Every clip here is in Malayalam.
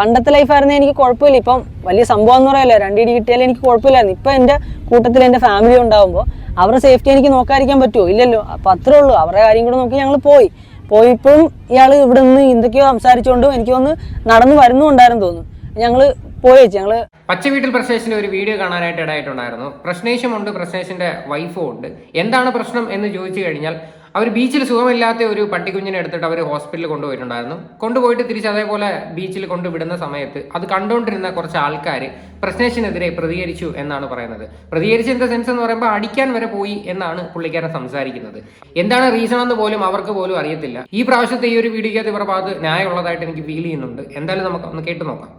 പണ്ടത്തെ ലൈഫായിരുന്നു എനിക്ക് കുഴപ്പമില്ല. ഇപ്പം വലിയ സംഭവം എന്ന് പറയല്ലോ രണ്ടിടി കിട്ടിയാലും എനിക്ക് കുഴപ്പമില്ലായിരുന്നു. ഇപ്പം എന്റെ കൂട്ടത്തിൽ എന്റെ ഫാമിലി ഉണ്ടാകുമ്പോൾ അവരുടെ സേഫ്റ്റി എനിക്ക് നോക്കാതിരിക്കാൻ പറ്റുമോ? ഇല്ലല്ലോ. അപ്പം അത്രേ ഉള്ളൂ. അവരുടെ കാര്യം കൂടെ നോക്കി ഞങ്ങൾ പോയി. പോയപ്പോഴും ഇയാൾ ഇവിടെ നിന്ന് എന്തൊക്കെയോ സംസാരിച്ചുകൊണ്ടും എനിക്ക് ഒന്ന് നടന്നു വരുന്നുണ്ടായിരുന്നു തോന്നുന്നു. ഞങ്ങൾ പോയി ഞങ്ങൾ പച്ച വീട്ടിൽ പ്രശ്നേഷിന്റെ ഒരു വീഡിയോ കാണാനായിട്ട് ഇടയായിട്ടുണ്ടായിരുന്നു. പ്രശ്നേഷുമുണ്ട് പ്രശ്നേഷിന്റെ വൈഫും ഉണ്ട്. എന്താണ് പ്രശ്നം എന്ന് ചോദിച്ചു കഴിഞ്ഞാൽ അവർ ബീച്ചിൽ സുഖമില്ലാത്ത ഒരു പട്ടിക്കുഞ്ഞിനെ എടുത്തിട്ട് അവർ ഹോസ്പിറ്റലിൽ കൊണ്ടുപോയിട്ടുണ്ടായിരുന്നു. കൊണ്ടുപോയിട്ട് തിരിച്ച് അതേപോലെ ബീച്ചിൽ കൊണ്ടുവിടുന്ന സമയത്ത് അത് കണ്ടുകൊണ്ടിരുന്ന കുറച്ച് ആൾക്കാർ പ്രശ്നേഷിനെതിരെ പ്രതികരിച്ചു എന്നാണ് പറയുന്നത്. പ്രതികരിച്ച എന്താ സെൻസ് എന്ന് പറയുമ്പോൾ അടിക്കാൻ വരെ പോയി എന്നാണ് പുള്ളിക്കാരൻ സംസാരിക്കുന്നത്. എന്താണ് റീസൺ എന്ന് പോലും അവർക്ക് പോലും അറിയത്തില്ല. ഈ പ്രാവശ്യത്തെ ഈ ഒരു വീഡിയോക്കകത്ത് ഇവരുടെ ഭാഗത്ത് ന്യായമുള്ളതായിട്ട് എനിക്ക് ഫീൽ ചെയ്യുന്നുണ്ട്. എന്തായാലും നമുക്ക് ഒന്ന് കേട്ടു നോക്കാം.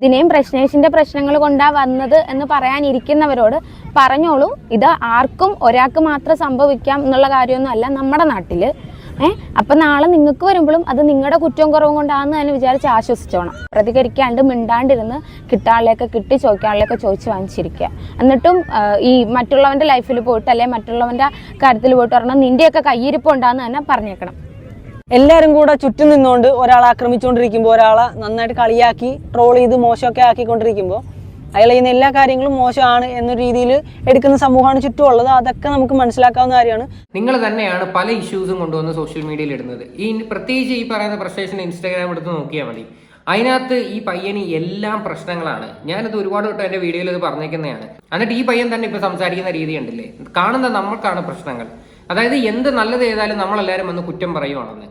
ഇതിനെയും പ്രശ്നേഷിന്റെ പ്രശ്നങ്ങൾ കൊണ്ടാ വന്നത് എന്ന് പറയാനിരിക്കുന്നവരോട് പറഞ്ഞോളൂ. ഇത് ആർക്കും ഒരാൾക്ക് മാത്രം സംഭവിക്കാം എന്നുള്ള കാര്യമൊന്നും അല്ല നമ്മുടെ നാട്ടിൽ. ഏഹ് അപ്പൊ നാളെ നിങ്ങൾക്ക് വരുമ്പോഴും അത് നിങ്ങളുടെ കുറ്റവും കുറവും കൊണ്ടാണെന്ന് തന്നെ വിചാരിച്ച് ആശ്വസിച്ചോണം. പ്രതികരിക്കാണ്ട് മിണ്ടാണ്ടിരുന്ന് കിട്ടാളിലേക്ക് കിട്ടി ചോദിക്കാളിലേക്ക് ചോദിച്ച് വാങ്ങിച്ചിരിക്കുക. എന്നിട്ടും ഈ മറ്റുള്ളവന്റെ ലൈഫിൽ പോയിട്ട് അല്ലെങ്കിൽ മറ്റുള്ളവന്റെ കാര്യത്തിൽ പോയിട്ട് പറഞ്ഞാൽ നിന്റെയൊക്കെ കയ്യിരിപ്പുണ്ടാന്ന് തന്നെ പറഞ്ഞേക്കണം. എല്ലാവരും കൂടെ ചുറ്റും നിന്നുകൊണ്ട് ഒരാളെ ആക്രമിച്ചുകൊണ്ടിരിക്കുമ്പോൾ ഒരാളെ നന്നായിട്ട് കളിയാക്കി ട്രോൾ ചെയ്ത് മോശമൊക്കെ ആക്കിക്കൊണ്ടിരിക്കുമ്പോൾ അയാൾ ചെയ്യുന്ന എല്ലാ കാര്യങ്ങളും മോശമാണ് എന്ന രീതിയിൽ എടുക്കുന്ന സമൂഹമാണ് ചുറ്റുമുള്ളത്. അതൊക്കെ നമുക്ക് മനസ്സിലാക്കാവുന്ന കാര്യമാണ്. നിങ്ങൾ തന്നെയാണ് പല ഇഷ്യൂസും കൊണ്ടുവന്ന് സോഷ്യൽ മീഡിയയിൽ ഇടുന്നത്. ഈ പ്രത്യേകിച്ച് ഈ പറയുന്ന പ്രശ്നേഷൻ ഇൻസ്റ്റാഗ്രാം എടുത്ത് നോക്കിയാൽ മതി. അതിനകത്ത് ഈ പയ്യന് എല്ലാം പ്രശ്നങ്ങളാണ്. ഞാനത് ഒരുപാട് വട്ടം എന്റെ വീഡിയോയിൽ ഇത് പറഞ്ഞേക്കുന്നതാണ്. എന്നിട്ട് ഈ പയ്യൻ തന്നെ ഇപ്പൊ സംസാരിക്കുന്ന രീതി ഉണ്ടല്ലേ കാണുന്ന നമ്മൾക്കാണ് പ്രശ്നങ്ങൾ. അതായത് എന്ത് നല്ലത് ചെയ്താലും നമ്മളെല്ലാവരും വന്ന് കുറ്റം പറയുവാണെന്ന്.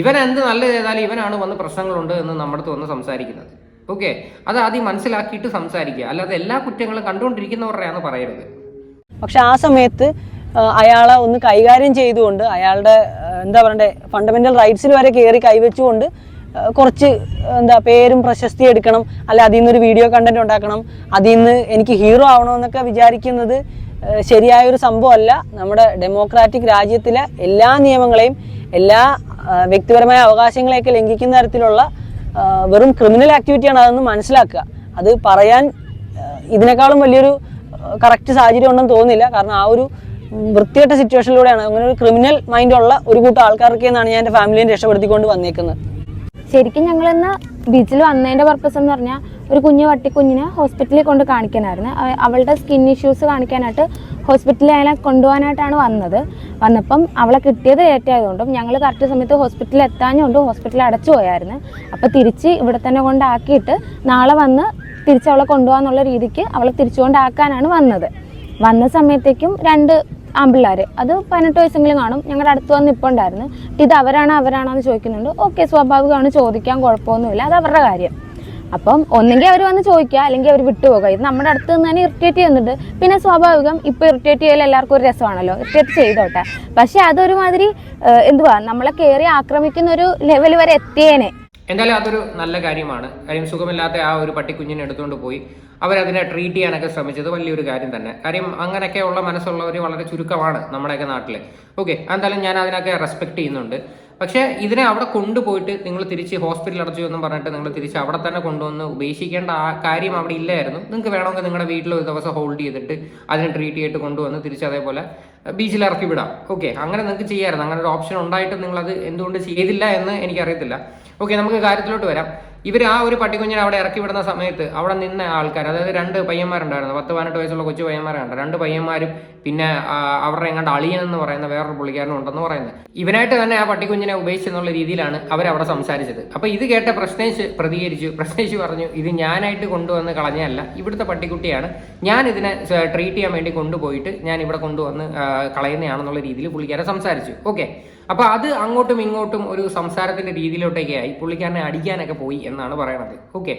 ഇവൻ എന്ത് നല്ലത് ചെയ്താലും ഇവനാണ് വന്ന് പ്രശ്നങ്ങളുണ്ട് എന്ന് നമ്മുടെ വന്ന് സംസാരിക്കുന്നത്. ഓക്കെ? അത് ആദ്യം മനസ്സിലാക്കിയിട്ട് സംസാരിക്കുക. അല്ലാതെ എല്ലാ കുറ്റങ്ങളും കണ്ടുകൊണ്ടിരിക്കുന്നവരുടെയാണ് പറയരുത്. പക്ഷെ ആ സമയത്ത് അയാളെ ഒന്ന് കൈകാര്യം ചെയ്തുകൊണ്ട് അയാളുടെ എന്താ പറയണ്ടേ ഫണ്ടമെന്റൽ റൈറ്റ്സിൽ വരെ കയറി കൈവച്ചുകൊണ്ട് കുറച്ച് എന്താ പേരും പ്രശസ്തി എടുക്കണം. അല്ല അതിൽ നിന്നൊരു വീഡിയോ കണ്ടന്റ് ഉണ്ടാക്കണം. അതിൽ നിന്ന് എനിക്ക് ഹീറോ ആവണമെന്നൊക്കെ വിചാരിക്കുന്നത് ശരിയായ ഒരു സംഭവമല്ല. നമ്മുടെ ഡെമോക്രാറ്റിക് രാജ്യത്തിലെ എല്ലാ നിയമങ്ങളെയും എല്ലാ വ്യക്തിപരമായ അവകാശങ്ങളെയൊക്കെ ലംഘിക്കുന്ന തരത്തിലുള്ള വെറും ക്രിമിനൽ ആക്ടിവിറ്റിയാണ് അതെന്ന് മനസ്സിലാക്കുക. അത് പറയാൻ ഇതിനേക്കാളും വലിയൊരു കറക്റ്റ് സാഹചര്യം ഉണ്ടെന്ന് തോന്നുന്നില്ല. കാരണം ആ ഒരു വൃത്തികെട്ട സിറ്റുവേഷനിലൂടെയാണ്. അങ്ങനെ ഒരു ക്രിമിനൽ മൈൻഡുള്ള ഒരു കൂട്ടം ആൾക്കാർക്ക് എന്നാണ് ഞാൻ എന്റെ ഫാമിലിയെ രക്ഷപ്പെടുത്തിക്കൊണ്ട് വന്നേക്കുന്നത്. ശരിക്കും ഞങ്ങൾ ഇന്ന് ബീച്ചിൽ വന്നതിന്റെ പർപ്പസ് എന്ന് പറഞ്ഞാൽ ഒരു കുഞ്ഞു വട്ടിക്കുഞ്ഞിനെ ഹോസ്പിറ്റലിൽ കൊണ്ട് കാണിക്കാനായിരുന്നു. അവ- അവളുടെ സ്കിൻ ഇഷ്യൂസ് കാണിക്കാനായിട്ട് ഹോസ്പിറ്റലിൽ അയാളെ കൊണ്ടുപോകാനായിട്ടാണ് വന്നത്. വന്നപ്പം അവളെ കിട്ടിയത് ലേറ്റ് ആയതുകൊണ്ടും ഞങ്ങൾ കറക്റ്റ് സമയത്ത് ഹോസ്പിറ്റലിൽ എത്താഞ്ഞുകൊണ്ടും ഹോസ്പിറ്റലിൽ അടച്ചു പോയായിരുന്നു. അപ്പോൾ തിരിച്ച് ഇവിടെ തന്നെ കൊണ്ടാക്കിയിട്ട് നാളെ വന്ന് തിരിച്ച് അവളെ കൊണ്ടുപോകാന്നുള്ള രീതിക്ക് അവളെ തിരിച്ചുകൊണ്ടാക്കാനാണ് വന്നത്. വന്ന സമയത്തേക്കും രണ്ട് ആമ്പിള്ളേർ അത് പതിനെട്ട് വയസ്സെങ്കിലും കാണും. ഞങ്ങളുടെ അടുത്ത് വന്ന് ഇപ്പോൾ ഉണ്ടായിരുന്നു. ഇത് അവരാണോ അവരാണോ എന്ന് ചോദിക്കുന്നുണ്ട്. ഓക്കെ സ്വാഭാവികമാണ് ചോദിക്കാൻ കുഴപ്പമൊന്നുമില്ല. അത് അവരുടെ കാര്യം. അപ്പം ഒന്നെങ്കിൽ അവർ വന്ന് ചോദിക്കുക അല്ലെങ്കിൽ അവർ വിട്ടുപോകുക. ഇത് നമ്മുടെ അടുത്ത് നിന്ന് തന്നെ ഇറിറ്റേറ്റ് ചെയ്യുന്നുണ്ട്. പിന്നെ സ്വാഭാവികം ഇപ്പോൾ ഇറിറ്റേറ്റ് ചെയ്യൽ എല്ലാവർക്കും ഒരു രസമാണല്ലോ. ഇറിറ്റേറ്റ് ചെയ്തോട്ടെ. പക്ഷെ അതൊരുമാതിരി എന്തുവാ? നമ്മളെ കയറി ആക്രമിക്കുന്ന ഒരു ലെവൽ വരെ എത്തിയേനെ. എന്തായാലും അതൊരു നല്ല കാര്യമാണ്. കാര്യം സുഖമില്ലാത്ത ആ ഒരു പട്ടിക്കുഞ്ഞിനെ എടുത്തുകൊണ്ട് പോയി. അവരതിനെ ട്രീറ്റ് ചെയ്യാനൊക്കെ ശ്രമിച്ചത് വലിയൊരു കാര്യം തന്നെ. കാര്യം അങ്ങനെയൊക്കെയുള്ള മനസ്സുള്ളവർ വളരെ ചുരുക്കമാണ് നമ്മുടെയൊക്കെ നാട്ടിൽ ഓക്കെ എന്തായാലും ഞാൻ അതിനൊക്കെ റെസ്പെക്ട് ചെയ്യുന്നുണ്ട്. പക്ഷേ ഇതിനെ അവിടെ കൊണ്ടുപോയിട്ട് നിങ്ങൾ തിരിച്ച് ഹോസ്പിറ്റലിൽ അടച്ചു എന്നും പറഞ്ഞിട്ട് നിങ്ങൾ തിരിച്ച് അവിടെ തന്നെ കൊണ്ടുവന്ന് ഉപേക്ഷിക്കേണ്ട ആ കാര്യം അവിടെ ഇല്ലായിരുന്നു. നിങ്ങൾക്ക് വേണമെങ്കിൽ നിങ്ങളുടെ വീട്ടിൽ ഒരു ദിവസം ഹോൾഡ് ചെയ്തിട്ട് അതിനെ ട്രീറ്റ് ചെയ്തിട്ട് കൊണ്ടുവന്ന് തിരിച്ച് അതേപോലെ ബീച്ചിൽ ഇറക്കി വിടാം. ഓക്കെ അങ്ങനെ നിങ്ങൾക്ക് ചെയ്യാമായിരുന്നു അങ്ങനെ ഒരു ഓപ്ഷൻ ഉണ്ടായിട്ട് നിങ്ങളത് എന്തുകൊണ്ട് ചെയ്തില്ല എന്ന് എനിക്കറിയത്തില്ല. ഓക്കെ നമുക്ക് കാര്യത്തിലോട്ട് വരാം. ഇവർ ആ ഒരു പട്ടിക്കുഞ്ഞിനെ അവിടെ ഇറക്കി വിടുന്ന സമയത്ത് അവിടെ നിന്ന ആൾക്കാർ അതായത് രണ്ട് പയ്യന്മാരുണ്ടായിരുന്നു. പത്ത് പതിനെട്ട് വയസ്സുള്ള കൊച്ചു പയ്യന്മാരുണ്ട് രണ്ട് പയ്യന്മാരും പിന്നെ അവരുടെ എങ്ങാണ്ട് അളിയൻ എന്ന് പറയുന്ന വേറൊരു പുള്ളിക്കാരനും ഉണ്ടെന്ന് പറയുന്നത്. ഇവനായിട്ട് തന്നെ ആ പട്ടിക്കുഞ്ഞിനെ ഉപേക്ഷിച്ചെന്നുള്ള രീതിയിലാണ് അവരവിടെ സംസാരിച്ചത്. അപ്പൊ ഇത് കേട്ട പ്രശ്നേഷ് പ്രതികരിച്ചു. പ്രശ്നേഷ് പറഞ്ഞു ഇത് ഞാനായിട്ട് കൊണ്ടുവന്ന് കളഞ്ഞല്ല ഇവിടുത്തെ പട്ടിക്കുട്ടിയാണ്. ഞാൻ ഇതിനെ ട്രീറ്റ് ചെയ്യാൻ വേണ്ടി കൊണ്ടുപോയിട്ട് ഞാൻ ഇവിടെ കൊണ്ടുവന്ന് കളയുന്നതാണെന്നുള്ള രീതിയിൽ പുള്ളിക്കാരെ സംസാരിച്ചു. ഓക്കെ അപ്പൊ അത് അങ്ങോട്ടും ഇങ്ങോട്ടും ഒരു സംസാരത്തിന്റെ രീതിയിലോട്ടൊക്കെ ആയി. പുള്ളിക്കാരനെ അടിക്കാനൊക്കെ പോയി. എന്നാണ് പറയണത്. ഓക്കെ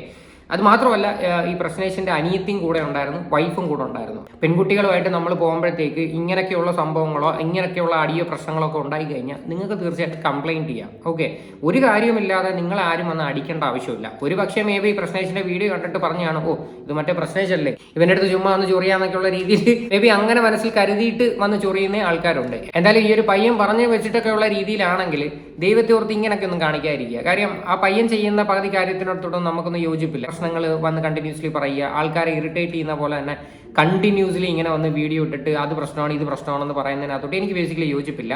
അത് മാത്രമല്ല ഈ പ്രശ്നേഷിന്റെ അനിയത്തിയും കൂടെ ഉണ്ടായിരുന്നു വൈഫും കൂടെ ഉണ്ടായിരുന്നു. പെൺകുട്ടികളുമായിട്ട് നമ്മൾ പോകുമ്പോഴത്തേക്ക് ഇങ്ങനെയൊക്കെയുള്ള സംഭവങ്ങളോ ഇങ്ങനെയൊക്കെയുള്ള അടിയോ പ്രശ്നങ്ങളോ ഒക്കെ ഉണ്ടായി കഴിഞ്ഞാൽ നിങ്ങൾക്ക് തീർച്ചയായിട്ടും കംപ്ലൈന്റ് ചെയ്യാം. ഓക്കെ ഒരു കാര്യമില്ലാതെ നിങ്ങൾ ആരും വന്ന് അടിക്കേണ്ട ആവശ്യമില്ല. ഒരു പക്ഷേ മേ ബി പ്രശ്നേഷിന്റെ വീഡിയോ കണ്ടിട്ട് പറഞ്ഞാണ് ഓ ഇത് മറ്റേ പ്രശ്നേഷല്ലേ? ഇവന്റെ അടുത്ത് ചുമ്മാ വന്ന് ചൊറിയാന്നൊക്കെയുള്ള രീതിയിൽ മേ ബി അങ്ങനെ മനസ്സിൽ കരുതിയിട്ട് വന്ന് ചൊറിയുന്ന ആൾക്കാരുണ്ട്. എന്തായാലും ഈ ഒരു പയ്യൻ പറഞ്ഞു വെച്ചിട്ടൊക്കെയുള്ള രീതിയിലാണെങ്കിൽ ദൈവത്തെ ഓർത്ത് ഇങ്ങനെയൊക്കെ ഒന്നും കാണിക്കാതിരിക്കുക. കാര്യം ആ പയ്യൻ ചെയ്യുന്ന പകുതി കാര്യത്തിനടുത്തോടൊന്നും നമുക്കൊന്നും യോജിപ്പില്ല. പ്രശ്നങ്ങൾ വന്ന് കണ്ടിന്യൂസ്ലി പറയുക. ആൾക്കാരെ ഇറിറ്റേറ്റ് ചെയ്യുന്ന പോലെ തന്നെ കണ്ടിന്യൂസ്ലി ഇങ്ങനെ വന്ന് വീഡിയോ ഇട്ടിട്ട് അത് പ്രശ്നമാണ് ഇത് പ്രശ്നമാണെന്ന് പറയുന്നതിനകത്തോട്ട് എനിക്ക് ബേസിക്കലി യോജിപ്പില്ല.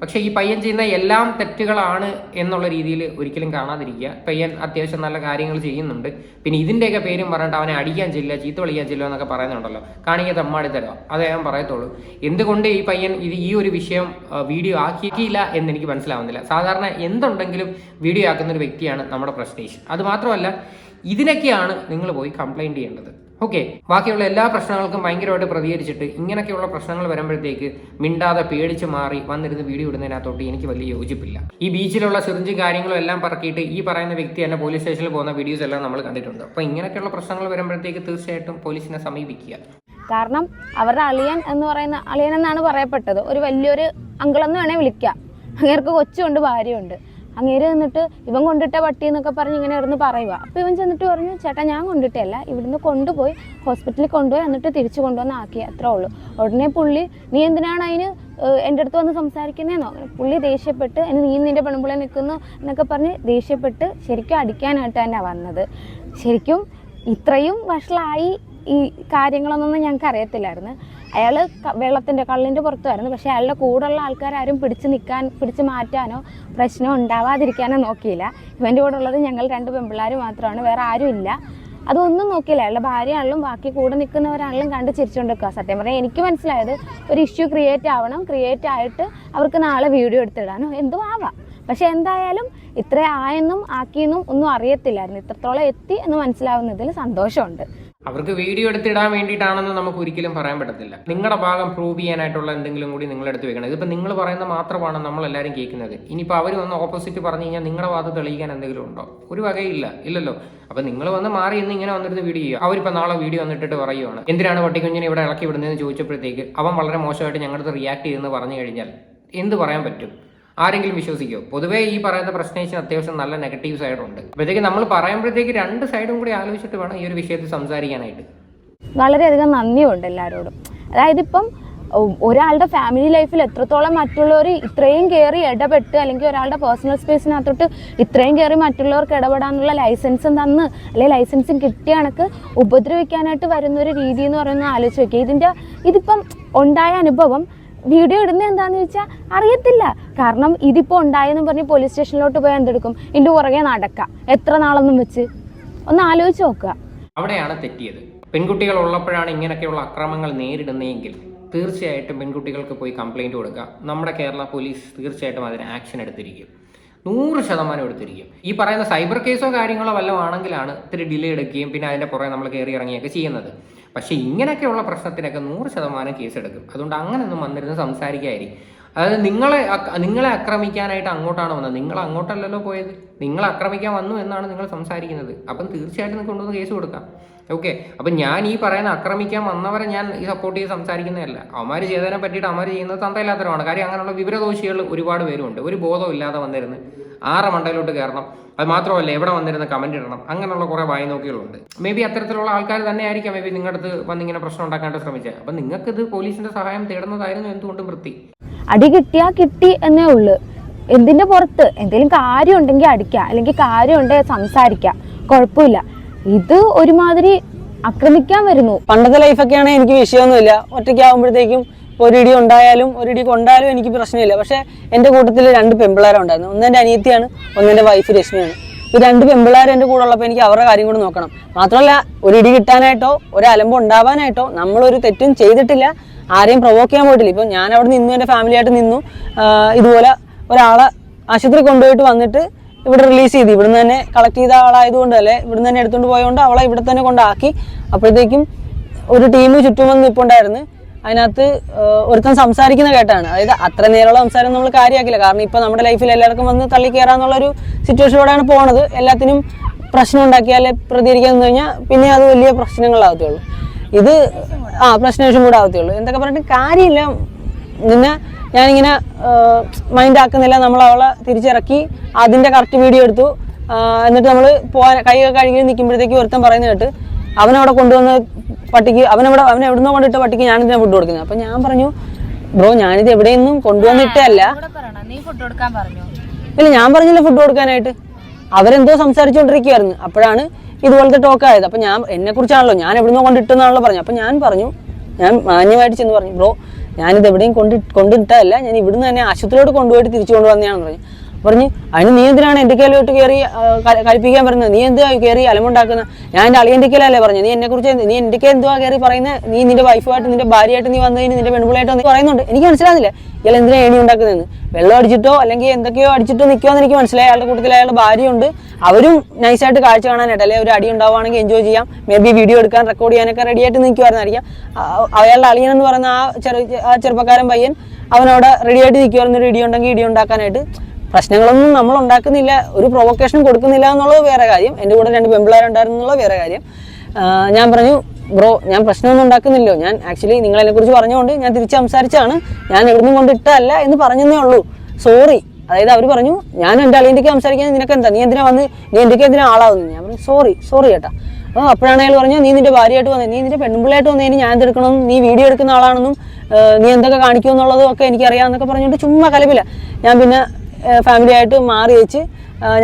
പക്ഷേ ഈ പയ്യൻ ചെയ്യുന്ന എല്ലാം തെറ്റുകളാണ് എന്നുള്ള രീതിയിൽ ഒരിക്കലും കാണാതിരിക്കുക. പയ്യൻ അത്യാവശ്യം നല്ല കാര്യങ്ങൾ ചെയ്യുന്നുണ്ട്. പിന്നെ ഇതിന്റെയൊക്കെ പേരും പറഞ്ഞിട്ട് അവനെ അടിക്കാൻ ചെല്ലുക ചീത്ത വിളിക്കാൻ ചെല്ലുക എന്നൊക്കെ പറയുന്നുണ്ടല്ലോ. കാണിക്കുക തമ്മാടി തരാം? അതേ ഞാൻ പറയത്തുള്ളൂ. എന്തുകൊണ്ട് ഈ പയ്യൻ ഇത് ഈ ഒരു വിഷയം വീഡിയോ ആക്കിയിട്ടില്ല എന്ന് എനിക്ക് മനസ്സിലാവുന്നില്ല. സാധാരണ എന്തുണ്ടെങ്കിലും വീഡിയോ ആക്കുന്ന ഒരു വ്യക്തിയാണ് നമ്മുടെ പ്രശ്നേഷ്. അത് മാത്രമല്ല ഇതിനൊക്കെയാണ് നിങ്ങൾ പോയി കംപ്ലൈന്റ് ചെയ്യേണ്ടത്. ഓക്കെ ബാക്കിയുള്ള എല്ലാ പ്രശ്നങ്ങൾക്കും ഭയങ്കരമായിട്ട് പ്രതികരിച്ചിട്ട് ഇങ്ങനെയൊക്കെയുള്ള പ്രശ്നങ്ങൾ വരുമ്പോഴത്തേക്ക് മിണ്ടാതെ പേടിച്ച് മാറി വന്നിരുന്ന് വീഡിയോ ഇടുന്നതിനകത്തോട്ട് എനിക്ക് വലിയ യോജിപ്പില്ല. ഈ ബീച്ചിലുള്ള സിറിഞ്ചും കാര്യങ്ങളും എല്ലാം പറക്കിയിട്ട് ഈ പറയുന്ന വ്യക്തി തന്നെ പോലീസ് സ്റ്റേഷനിൽ പോകുന്ന വീഡിയോസ് എല്ലാം നമ്മൾ കണ്ടിട്ടുണ്ട്. അപ്പോൾ ഇങ്ങനെയൊക്കെയുള്ള പ്രശ്നങ്ങൾ വരുമ്പോഴത്തേക്ക് തീർച്ചയായിട്ടും പോലീസിനെ സമീപിക്കുക. കാരണം അവരുടെ അളിയൻ എന്ന് പറയുന്ന അളിയൻ എന്നാണ് പറയപ്പെട്ടത്. ഒരു വലിയൊരു അങ്കിളെന്ന് വേണേൽ വിളിക്കാം. അങ്ങേർക്ക് കൊച്ചുണ്ട് ഭാര്യയുണ്ട്. അങ്ങേര് നിന്നിട്ട് ഇവൻ കൊണ്ടിട്ട പട്ടി എന്നൊക്കെ പറഞ്ഞ് ഇങ്ങനെ ഇരുന്ന് പറയുക. അപ്പോൾ ഇവൻ ചെന്നിട്ട് പറഞ്ഞു ചേട്ടാ ഞാൻ കൊണ്ടിട്ടല്ല ഇവിടുന്ന് കൊണ്ടുപോയി ഹോസ്പിറ്റലിൽ കൊണ്ടുപോയി എന്നിട്ട് തിരിച്ചു കൊണ്ടുവന്ന് ആക്കി. അത്രേ ഉള്ളൂ. ഉടനെ പുള്ളി നീ എന്തിനാണ് അതിന് എന്റെ അടുത്ത് വന്ന് സംസാരിക്കുന്നതെന്നോ പുള്ളി ദേഷ്യപ്പെട്ട് എന്നെ നീ നിന്റെ പെൺപിള്ളെ നിൽക്കുന്നു എന്നൊക്കെ പറഞ്ഞ് ദേഷ്യപ്പെട്ട് ശരിക്കും അടിക്കാനായിട്ട് തന്നെ വന്നത്. ശരിക്കും ഇത്രയും വഷളായി ഈ കാര്യങ്ങളൊന്നും ഞങ്ങൾക്ക് അറിയത്തില്ലായിരുന്നു. അയാൾ വെള്ളത്തിന്റെ കള്ളിന്റെ പുറത്തുമായിരുന്നു പക്ഷേ അയാളുടെ കൂടെയുള്ള ആൾക്കാരും പിടിച്ച് നിൽക്കാൻ പിടിച്ച് മാറ്റാനോ പ്രശ്നം ഉണ്ടാവാതിരിക്കാനോ നോക്കിയില്ല. ഇവന്റെ കൂടെ ഉള്ളത് ഞങ്ങൾ രണ്ട് പെമ്പിള്ളേർ മാത്രമാണ് വേറെ ആരും ഇല്ല. അതൊന്നും നോക്കിയില്ല. അയാളുടെ ഭാര്യയാണെങ്കിലും ബാക്കി കൂടെ നിൽക്കുന്നവരാണെങ്കിലും കണ്ട് ചിരിച്ചുകൊണ്ട് നിൽക്കുക സത്യം പറഞ്ഞാൽ എനിക്ക് മനസ്സിലായത് ഒരു ഇഷ്യൂ ക്രിയേറ്റ് ആവണം ക്രിയേറ്റ് ആയിട്ട് അവർക്ക് നാളെ വീഡിയോ എടുത്തിടാനോ എന്തോ ആവാം. പക്ഷെ എന്തായാലും ഇത്ര ആയെന്നും ആക്കിയെന്നും ഒന്നും അറിയത്തില്ലായിരുന്നു. ഇത്രത്തോളം എത്തി എന്ന് മനസ്സിലാവുന്നതിൽ സന്തോഷമുണ്ട്. അവർക്ക് വീഡിയോ എടുത്തിടാൻ വേണ്ടിയിട്ടാണെന്ന് നമുക്ക് ഒരിക്കലും പറയാൻ പറ്റത്തില്ല. നിങ്ങളുടെ ഭാഗം പ്രൂവ് ചെയ്യാനായിട്ടുള്ള എന്തെങ്കിലും കൂടി നിങ്ങൾ എടുത്ത് വെക്കണം. ഇതിപ്പോൾ നിങ്ങൾ പറയുന്ന മാത്രമാണ് നമ്മൾ എല്ലാവരും കേൾക്കുന്നത്. ഇനിയിപ്പോൾ അവർ വന്ന് ഓപ്പോസിറ്റ് പറഞ്ഞു കഴിഞ്ഞാൽ നിങ്ങളുടെ ഭാഗത്ത് തെളിയിക്കാൻ എന്തെങ്കിലും ഉണ്ടോ? ഒരു വകയില്ല. ഇല്ലല്ലോ. അപ്പോൾ നിങ്ങൾ വന്ന് മാറി ഇന്ന് ഇങ്ങനെ വന്നിരുന്ന് വീഡിയോ ചെയ്യുക. അവരിപ്പോൾ നാളെ വീഡിയോ വന്നിട്ട് പറയുവാണ്. എന്തിനാണ് പട്ടിക്കുഞ്ഞിനെ ഇവിടെ ഇളക്കി വിടുന്നതെന്ന് ചോദിച്ചപ്പോഴത്തേക്ക് അവൻ വളരെ മോശമായിട്ട് ഞങ്ങളുടെ റിയാക്ട് ചെയ്തെന്ന് പറഞ്ഞു കഴിഞ്ഞാൽ എന്ത് പറയാൻ പറ്റും? ആരെങ്കിലും വിശ്വസിക്കുമോ പൊതുവേ ഈ പറയുന്ന പ്രശ്നേഷൻ അത്യാവശ്യം നല്ല നെഗറ്റീവ് സൈഡുണ്ട് അപ്പോഴത്തേക്ക് നമ്മൾ പറയുമ്പോഴത്തേക്ക് രണ്ട് സൈഡും കൂടി ആലോചിച്ചിട്ട് വേണം ഈ ഒരു വിഷയത്തിൽ സംസാരിക്കാനായിട്ട്. വളരെയധികം നന്ദിയുണ്ട് എല്ലാവരോടും അതായത് ഇപ്പം ഒരാളുടെ ഫാമിലി ലൈഫിൽ എത്രത്തോളം മറ്റുള്ളവർ ഇത്രയും കയറി ഇടപെട്ട് അല്ലെങ്കിൽ ഒരാളുടെ പേഴ്സണൽ സ്പേസിനകത്തോട്ട് ഇത്രയും കയറി മറ്റുള്ളവർക്ക് ഇടപെടാനുള്ള ലൈസൻസും തന്ന് അല്ലെങ്കിൽ ലൈസൻസും കിട്ടിയ കണക്ക് ഉപദ്രവിക്കാനായിട്ട് വരുന്ന ഒരു രീതി എന്ന് പറയുന്നത് ആലോചിച്ച് നോക്കി ഇതിന്റെ ഇതിപ്പം ഉണ്ടായ അനുഭവം വീഡിയോ ഇടുന്ന എന്താണെന്ന് ചോദിച്ചാൽ അറിയത്തില്ല. കാരണം ഇതിപ്പോൾ ഉണ്ടായെന്ന് പറഞ്ഞ് പോലീസ് സ്റ്റേഷനിലോട്ട് പോയാൽ എന്തെടുക്കും? ഇതിന്റെ പുറകെ നടക്കാം. എത്ര നാളൊന്നും വെച്ച്? ഒന്ന് ആലോചിച്ച് നോക്കുക. അവിടെയാണ് തെറ്റിയത്. പെൺകുട്ടികൾ ഉള്ളപ്പോഴാണ് ഇങ്ങനെയൊക്കെയുള്ള അക്രമങ്ങൾ നേരിടുന്നതെങ്കിൽ തീർച്ചയായിട്ടും പെൺകുട്ടികൾക്ക് പോയി കംപ്ലൈന്റ് കൊടുക്കുക നമ്മുടെ കേരള പോലീസ് തീർച്ചയായിട്ടും അതിന് ആക്ഷൻ എടുത്തിരിക്കും. നൂറ് ശതമാനം എടുത്തിരിക്കും. ഈ പറയുന്ന സൈബർ കേസോ കാര്യങ്ങളോ വല്ലതും ആണെങ്കിലാണ് ഇത്തിരി ഡിലേ എടുക്കുകയും പിന്നെ അതിന്റെ പുറകെ നമ്മൾ കയറി ഇറങ്ങിയൊക്കെ ചെയ്യുന്നത്. പക്ഷേ ഇങ്ങനെയൊക്കെയുള്ള പ്രശ്നത്തിനൊക്കെ നൂറ് ശതമാനം കേസ് എടുക്കും അതുകൊണ്ട് അങ്ങനെയൊന്നും വന്നിരുന്ന് സംസാരിക്കാതിരിക്കും അതായത് നിങ്ങളെ നിങ്ങളെ ആക്രമിക്കാനായിട്ട് അങ്ങോട്ടാണ് വന്നത്? നിങ്ങൾ അങ്ങോട്ടല്ലല്ലോ പോയത്. നിങ്ങൾ ആക്രമിക്കാൻ വന്നു എന്നാണ് നിങ്ങൾ സംസാരിക്കുന്നത്. അപ്പം തീർച്ചയായിട്ടും നിങ്ങൾക്ക് കൊണ്ടുവന്ന് കേസ് കൊടുക്കാം. ഓക്കെ. അപ്പം ഞാൻ ഈ പറയുന്ന ആക്രമിക്കാൻ വന്നവരെ ഞാൻ ഈ സപ്പോർട്ട് ചെയ്ത് സംസാരിക്കുന്നതല്ല. അവന്മാർ ചെയ്തതിനെ പറ്റിയിട്ട് അവന്മാർ ചെയ്യുന്നത് തന്തയില്ലാത്തവരാണ്. കാര്യം അങ്ങനെയുള്ള വിവരദോഷികൾ ഒരുപാട് പേരുണ്ട്. ഒരു ബോധം ഇല്ലാതെ വന്നിരുന്ന് ആറ് മണ്ടയിലോട്ട് കയറണം. അത് മാത്രമല്ല എവിടെ വന്നിരുന്ന് കമന്റ് ഇടണം. അങ്ങനെയുള്ള കുറേ വായി നോക്കികളുണ്ട്. മേ ബി അത്തരത്തിലുള്ള ആൾക്കാർ തന്നെ ആയിരിക്കാം മേ ബി നിങ്ങളുടെ അടുത്ത് വന്നിങ്ങനെ പ്രശ്നം ഉണ്ടാക്കാനായിട്ട് ശ്രമിച്ചത് അപ്പം ഇത് പോലീസിന്റെ സഹായം തേടുന്നതായിരുന്നു എന്തുകൊണ്ടും വൃത്തി. അടി കിട്ടിയാ കിട്ടി എന്നേ ഉള്ളു. എന്തിന്റെ പുറത്ത്? എന്തെങ്കിലും കാര്യം ഉണ്ടെങ്കിൽ അടിക്കാം. അല്ലെങ്കിൽ കാര്യം ഉണ്ടെങ്കിൽ സംസാരിക്കാം. കുഴപ്പമില്ല. ഇത് ഒരുമാതിരി ആക്രമിക്കാൻ വരുന്നു. പണ്ടത്തെ ലൈഫൊക്കെയാണ് എനിക്ക് വിഷയമൊന്നുമില്ല. ഒറ്റയ്ക്കാവുമ്പോഴത്തേക്കും ഒരു ഇടി ഉണ്ടായാലും ഒരു ഇടി കൊണ്ടാലും എനിക്ക് പ്രശ്നമില്ല. പക്ഷേ എന്റെ കൂട്ടത്തിൽ രണ്ട് പെമ്പിളാരുണ്ടായിരുന്നു ഒന്ന് എന്റെ അനിയത്തിയാണ് ഒന്ന് എന്റെ വൈഫ് രശ്മിയാണ്. ഈ രണ്ട് പെമ്പിളാർ എന്റെ കൂടെ ഉള്ളപ്പോൾ എനിക്ക് അവരുടെ കാര്യം കൂടെ നോക്കണം. മാത്രമല്ല ഒരു ഇടി കിട്ടാനായിട്ടോ ഒരു അലമ്പ് ഉണ്ടാവാനായിട്ടോ നമ്മളൊരു തെറ്റും ചെയ്തിട്ടില്ല. ആരെയും പ്രൊവോക്ക് ചെയ്യാൻ പോയിട്ടില്ല. ഇപ്പം ഞാൻ അവിടെ നിന്നു ഫാമിലി ആയിട്ട് നിന്നു. ഇതുപോലെ ഒരാളെ ആശുപത്രി കൊണ്ടുപോയിട്ട് വന്നിട്ട് ഇവിടെ റിലീസ് ചെയ്തു. ഇവിടുന്ന് തന്നെ കളക്ട് ചെയ്ത ആളായതുകൊണ്ട് അല്ലേ ഇവിടുന്ന് തന്നെ എടുത്തുകൊണ്ട് പോയതുകൊണ്ട് അവളെ ഇവിടെ തന്നെ കൊണ്ടാക്കി. അപ്പോഴത്തേക്കും ഒരു ടീം ചുറ്റും വന്ന് നിൽപ്പുണ്ടായിരുന്നു അതിനകത്ത് ഒരുത്തൻ സംസാരിക്കുന്ന കേട്ടാണ്. അതായത് അത്ര നേരമുള്ള സംസാരം നമ്മൾ കാര്യമാക്കില്ല കാരണം ഇപ്പൊ നമ്മുടെ ലൈഫിൽ എല്ലാവർക്കും വന്ന് തള്ളി കയറാന്നുള്ളൊരു സിറ്റുവേഷനോടാണ് പോണത്. എല്ലാത്തിനും പ്രശ്നം ഉണ്ടാക്കിയാലേ പ്രതികരിക്കാൻ നിന്ന് കഴിഞ്ഞാൽ പിന്നെ അത് വലിയ പ്രശ്നങ്ങളാകത്തുള്ളൂ. ഇത് ആ പ്രശ്നേഷം കൂടെ ആവത്തുള്ളൂ എന്തൊക്കെ പറഞ്ഞിട്ട് കാര്യമില്ല. നിന്നെ ഞാനിങ്ങനെ മൈൻഡ് ആക്കുന്നില്ല. നമ്മൾ അവളെ തിരിച്ചിറക്കി അതിന്റെ കറക്റ്റ് വീഡിയോ എടുത്തു. എന്നിട്ട് നമ്മൾ പോകാൻ കൈയൊക്കെ കഴുകി നിൽക്കുമ്പോഴത്തേക്ക് ഒരുത്തൻ പറയുന്നത് കേട്ട് അവനവിടെ കൊണ്ടുവന്ന പട്ടിക്ക് അവനവിടെ അവനെ എവിടുന്നോ കൊണ്ടിട്ട പട്ടിക്ക് ഞാനിതിനെ ഫുഡ് കൊടുക്കുന്നത്. അപ്പൊ ഞാൻ പറഞ്ഞു ബ്രോ ഞാനിത് എവിടെയൊന്നും കൊണ്ടുവന്നിട്ടല്ല ഇല്ല ഞാൻ പറഞ്ഞില്ല ഫുഡ് കൊടുക്കാനായിട്ട്. അവരെന്തോ സംസാരിച്ചുകൊണ്ടിരിക്കുകയായിരുന്നു അപ്പോഴാണ് ഇതുപോലത്തെ ടോക്ക് ആയത്. അപ്പം ഞാൻ എന്നെ കുറിച്ചാണല്ലോ ഞാൻ എവിടുന്നോ കൊണ്ടിട്ടെന്നാണല്ലോ പറഞ്ഞു അപ്പം ഞാൻ പറഞ്ഞു ഞാൻ മാന്യമായിട്ട് ചെന്ന് പറഞ്ഞു ബ്രോ ഞാനിത് എവിടെയും കൊണ്ട് കൊണ്ടിട്ടല്ല ഞാൻ ഇവിടുന്ന് തന്നെ ആശുപത്രിയോട് കൊണ്ടുപോയിട്ട് തിരിച്ചു കൊണ്ടുവന്നതാണെന്ന് പറഞ്ഞു. പറഞ്ഞു അതിന് നീ എന്തിനാണ് എന്റെ കയ്യിലോട്ട് കയറി പറഞ്ഞത് കളിപ്പിക്കാൻ പറയുന്നത് നീ എന്തുവാ കയറി അലമുണ്ടാക്കുന്ന ഞാൻ എന്റെ അളിയന്റെ കേലല്ലേ പറഞ്ഞു നീ എന്നെ കുറിച്ച് നീ കയ്യിൽ എന്തുവാ കയറി പറയുന്നത് നീ നിന്റെ വൈഫുമായിട്ട് നിന്റെ ഭാര്യയായിട്ട് നീ വന്നതിന് നിന്റെ പെൺപിള്ളയായിട്ട് വന്ന് പറയുന്നുണ്ട്. എനിക്ക് മനസ്സിലാകുന്നില്ല ഇയാൾ എന്തിനാ ഏണി ഉണ്ടാക്കുന്നതെന്ന്? വെള്ളം അടിച്ചിട്ടോ അല്ലെങ്കിൽ എന്തൊക്കെയോ അടിച്ചിട്ടോ നിൽക്കുമെന്ന് എനിക്ക് മനസ്സിലായി. അയാളുടെ കൂട്ടത്തിൽ അയാളുടെ ഭാര്യയുണ്ട്. അവരും നൈസായിട്ട് കാഴ്ച കാണാനായിട്ട് അല്ലെങ്കിൽ ഒരു അടി ഉണ്ടാവുകയാണെങ്കിൽ എൻജോയ് ചെയ്യാം. മേ ബി വീഡിയോ എടുക്കാൻ റെക്കോർഡ് ചെയ്യാനൊക്കെ റെഡി ആയിട്ട് നിൽക്കുമായിരുന്നായിരിക്കാം അയാളുടെ അളിയൻ എന്ന് പറയുന്ന ആ ചെറു ആ ചെറുപ്പക്കാരൻ പയ്യൻ അവനവിടെ റെഡി ആയിട്ട് നിൽക്കുമായിരുന്നു ഒരു ഇടി ഉണ്ടെങ്കിൽ ഇടി ഉണ്ടാക്കാനായിട്ട്. പ്രശ്നങ്ങളൊന്നും നമ്മൾ ഉണ്ടാക്കുന്നില്ല ഒരു പ്രൊവക്കേഷനും കൊടുക്കുന്നില്ല എന്നുള്ളത് വേറെ കാര്യം. എന്റെ കൂടെ രണ്ട് പെമ്പിള്ളേരുണ്ടായിരുന്നു എന്നുള്ളത് വേറെ കാര്യം. ഞാൻ പറഞ്ഞു ബ്രോ ഞാൻ പ്രശ്നമൊന്നും ഉണ്ടാക്കുന്നില്ലോ ഞാൻ ആക്ച്വലി നിങ്ങളതിനെ കുറിച്ച് പറഞ്ഞുകൊണ്ട് ഞാൻ തിരിച്ച് സംസാരിച്ചാണ്. ഞാൻ എവിടുന്നും കൊണ്ടിട്ടല്ല എന്ന് പറഞ്ഞതേ ഉള്ളൂ. സോറി അതായത് അവർ പറഞ്ഞു ഞാൻ എന്റെ അളിയന്റെക്ക് സംസാരിക്കാൻ നിനക്ക് എന്താ നീ എന്തിനാ വന്ന്? നീ എന്റെക്ക് എന്തിനാ ആളാവുന്നു? ഞാൻ പറഞ്ഞു സോറി സോറി ചേട്ടാ. അപ്പോൾ അപ്പോഴാണ് അയാൾ പറഞ്ഞു നീ നിന്റെ ഭാര്യയായിട്ട് വന്നത് നീ നിന്റെ പെൺപിള്ളയായിട്ട് വന്നതിന് ഞാൻ എന്തെടുക്കണം? നീ വീഡിയോ എടുക്കുന്ന ആളാണെന്നും നീ എന്തൊക്കെ കാണിക്കുമെന്നുള്ളതും ഒക്കെ എനിക്കറിയാമെന്നൊക്കെ പറഞ്ഞുകൊണ്ട് ചുമ്മാ കലപില്ല ഞാൻ പിന്നെ ഫാമിലി ആയിട്ട് മാറി വെച്ച്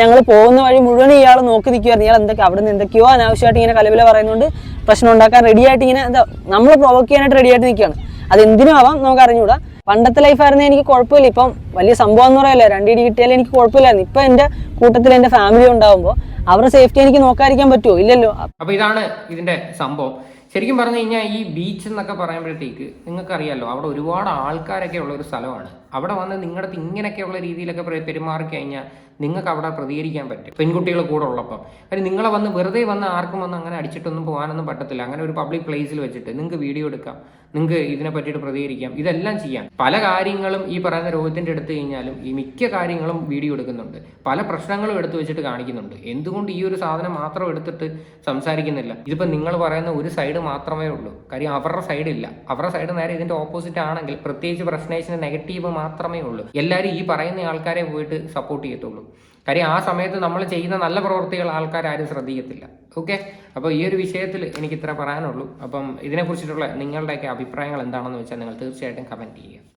ഞങ്ങൾ പോകുന്ന വഴി മുഴുവൻ ഇയാൾ നോക്കി നിൽക്കുമായിരുന്നു ഇയാൾ എന്തൊക്കെ അവിടെ നിന്ന് എന്തൊക്കെയോ അനാവശ്യമായിട്ട് ഇങ്ങനെ കലവില പറയുന്നുണ്ട്. പ്രശ്നം ഉണ്ടാക്കാൻ റെഡി ആയിട്ട് ഇങ്ങനെ എന്താ നമ്മൾ പ്രൊവോക്ക് ചെയ്യാനായിട്ട് റെഡി ആയിട്ട് നിൽക്കുകയാണ്. അത് എന്തിനും ആവാം നമുക്ക് അറിഞ്ഞുകൂടാ. പണ്ടത്തെ ലൈഫായിരുന്നു എനിക്ക് കുഴപ്പമില്ല. ഇപ്പം വലിയ സംഭവം എന്ന് പറയല്ലേ രണ്ടിടി കിട്ടിയാലും എനിക്ക് കുഴപ്പമില്ലായിരുന്നു. ഇപ്പം എന്റെ കൂട്ടത്തിൽ എന്റെ ഫാമിലി ഉണ്ടാകുമ്പോൾ അവരുടെ സേഫ്റ്റി എനിക്ക് നോക്കാതിരിക്കാൻ പറ്റുമോ? ഇല്ലല്ലോ. അപ്പോൾ ഇതാണ് ഇതിന്റെ സംഭവം. ശരിക്കും പറഞ്ഞു കഴിഞ്ഞാൽ ഈ ബീച്ച് എന്നൊക്കെ പറയുമ്പോഴത്തേക്ക് നിങ്ങൾക്ക് അറിയാലോ അവിടെ ഒരുപാട് ആൾക്കാരൊക്കെ ഉള്ള ഒരു സ്ഥലമാണ്. അവിടെ വന്ന് നിങ്ങളുടെ ഇങ്ങനെയൊക്കെയുള്ള രീതിയിലൊക്കെ പെരു- പെരുമാറി കഴിഞ്ഞാൽ നിങ്ങൾക്ക് അവിടെ പ്രതികരിക്കാൻ പറ്റും പെൺകുട്ടികൾ കൂടെ ഉള്ളപ്പം. കാര്യം നിങ്ങളെ വന്ന് വെറുതെ വന്ന് ആർക്കും വന്ന് അങ്ങനെ അടിച്ചിട്ടൊന്നും പോകാനൊന്നും പറ്റത്തില്ല. അങ്ങനെ ഒരു പബ്ലിക് പ്ലേസിൽ വെച്ചിട്ട് നിങ്ങൾക്ക് വീഡിയോ എടുക്കാം. നിങ്ങൾക്ക് ഇതിനെ പറ്റിയിട്ട് പ്രതികരിക്കാം. ഇതെല്ലാം ചെയ്യാം. പല കാര്യങ്ങളും ഈ പറയുന്ന രോഗത്തിന്റെ എടുത്തു കഴിഞ്ഞാലും ഈ മിക്ക കാര്യങ്ങളും വീഡിയോ എടുക്കുന്നുണ്ട്. പല പ്രശ്നങ്ങളും എടുത്തു വെച്ചിട്ട് കാണിക്കുന്നുണ്ട്. എന്തുകൊണ്ട് ഈ ഒരു സാധനം മാത്രം എടുത്തിട്ട് സംസാരിക്കുന്നില്ല? ഇതിപ്പോൾ നിങ്ങൾ പറയുന്ന ഒരു സൈഡ് മാത്രമേ ഉള്ളൂ. കാര്യം അവരുടെ സൈഡ് ഇല്ല. അവരുടെ സൈഡ് നേരെ ഇതിന്റെ ഓപ്പോസിറ്റ് ആണെങ്കിൽ പ്രത്യേകിച്ച് പ്രശ്നേഷന് നെഗറ്റീവ് മാത്രമേ ഉള്ളൂ. എല്ലാവരും ഈ പറയുന്ന ആൾക്കാരെ പോയിട്ട് സപ്പോർട്ട് ചെയ്യത്തുള്ളൂ. കാര്യം ആ സമയത്ത് നമ്മൾ ചെയ്യുന്ന നല്ല പ്രവൃത്തികൾ ആൾക്കാർ ആരും ശ്രദ്ധിക്കത്തില്ല. ഓക്കെ അപ്പോൾ ഈ ഒരു വിഷയത്തിൽ എനിക്ക് ഇത്ര പറയാനുള്ളൂ. അപ്പം ഇതിനെക്കുറിച്ചിട്ടുള്ള നിങ്ങളുടെയൊക്കെ അഭിപ്രായങ്ങൾ എന്താണെന്ന് വെച്ചാൽ നിങ്ങൾ തീർച്ചയായിട്ടും കമന്റ് ചെയ്യുക.